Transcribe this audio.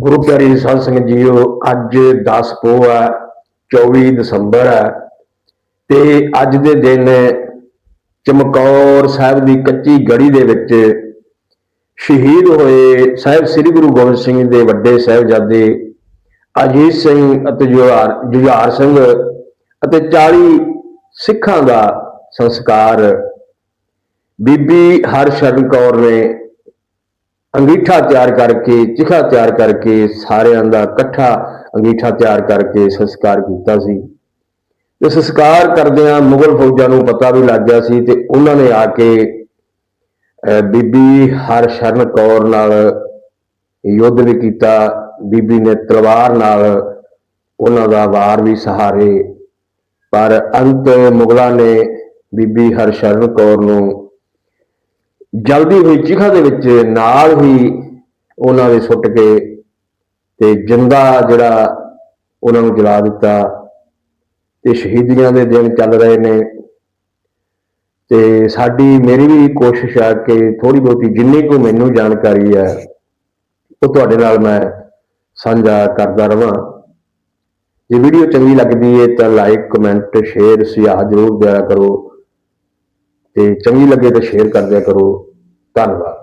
ਗੁਰੂ ਪਿਆਰੀ ਸਾਧ ਸੰਗਤ ਜੀਓ, ਅੱਜ 10 ਪੋਹ ਹੈ 24 ਦਸੰਬਰ ਹੈ ਤੇ ਅੱਜ ਦੇ ਦਿਨ ਚਮਕੌਰ ਸਾਹਿਬ ਦੀ ਕੱਚੀ ਗੜੀ ਦੇ ਵਿੱਚ ਸ਼ਹੀਦ ਹੋਏ ਸਾਹਿਬ ਸ੍ਰੀ ਗੁਰੂ ਗੋਬਿੰਦ ਸਿੰਘ ਦੇ ਵੱਡੇ ਸਾਹਿਬਜ਼ਾਦੇ ਅਜੀਤ ਸਿੰਘ ਅਤੇ ਜੁਹਾਰ ਜੁਝਾਰ ਸਿੰਘ ਅਤੇ 40 ਸਿੱਖਾਂ ਦਾ ਸੰਸਕਾਰ ਬੀਬੀ ਹਰਸ਼ਰਨ ਕੌਰ ਨੇ ਅੰਗੀਠਾ ਤਿਆਰ ਕਰਕੇ ਚਿਖਾ ਤਿਆਰ ਕਰਕੇ ਸਾਰਿਆਂ ਦਾ ਇਕੱਠਾ ਅੰਗੀਠਾ ਤਿਆਰ ਕਰਕੇ ਸੰਸਕਾਰ ਕੀਤਾ ਸੀ। ਤੇ ਸੰਸਕਾਰ ਕਰਦਿਆਂ ਮੁਗਲ ਫੌਜਾਂ ਨੂੰ ਪਤਾ ਵੀ ਲੱਗ ਗਿਆ ਸੀ ਤੇ ਉਹਨਾਂ ਨੇ ਆ ਕੇ ਅਹ, ਬੀਬੀ ਹਰਸ਼ਰਨ ਕੌਰ ਨਾਲ ਯੁੱਧ ਵੀ ਕੀਤਾ। ਬੀਬੀ ਨੇ ਤਲਵਾਰ ਨਾਲ ਉਹਨਾਂ ਦਾ ਵਾਰ ਵੀ ਸਹਾਰੇ। ਪਰ ਅੰਤ ਮੁਗਲਾਂ ਨੇ ਬੀਬੀ ਹਰਸ਼ਰਨ ਕੌਰ ਨੂੰ ਜਲਦੀ ਹੋਈ ਚਿਖਾ ਦੇ ਵਿੱਚ ਨਾਲ ਹੀ ਉਹਨਾਂ ਦੇ ਸੁੱਟ ਕੇ ਤੇ ਜਿੰਦਾ ਜਿਹੜਾ ਉਹਨਾਂ ਨੂੰ ਜਲਾ ਦਿੱਤਾ ਤੇ ਸ਼ਹੀਦੀਆਂ ਦੇ ਦਿਨ ਚੱਲ ਰਹੇ ਨੇ। ਤੇ ਸਾਡੀ, ਮੇਰੀ ਵੀ ਕੋਸ਼ਿਸ਼ ਆ ਕਿ ਥੋੜੀ ਬਹੁਤੀ ਜਿੰਨੀ ਕੋ ਮੈਨੂੰ ਜਾਣਕਾਰੀ ਹੈ, ਉਹ ਤੁਹਾਡੇ ਨਾਲ ਮੈਂ ਸਾਂਝਾ ਕਰਦਾ ਰਵਾਂ। ਜੇ ਵੀਡੀਓ ਚੰਗੀ ਲੱਗਦੀ ਹੈ ਤਾਂ ਲਾਈਕ ਕਮੈਂਟ ਸ਼ੇਅਰ ਸੁਝਾਅ ਜ਼ਰੂਰ ਦਿਆ ਕਰੋ। ਤੇ ਚੰਗੀ ਲੱਗੇ ਤਾਂ ਸ਼ੇਅਰ ਕਰ ਦਿਆ ਕਰੋ। ਧੰਨਵਾਦ।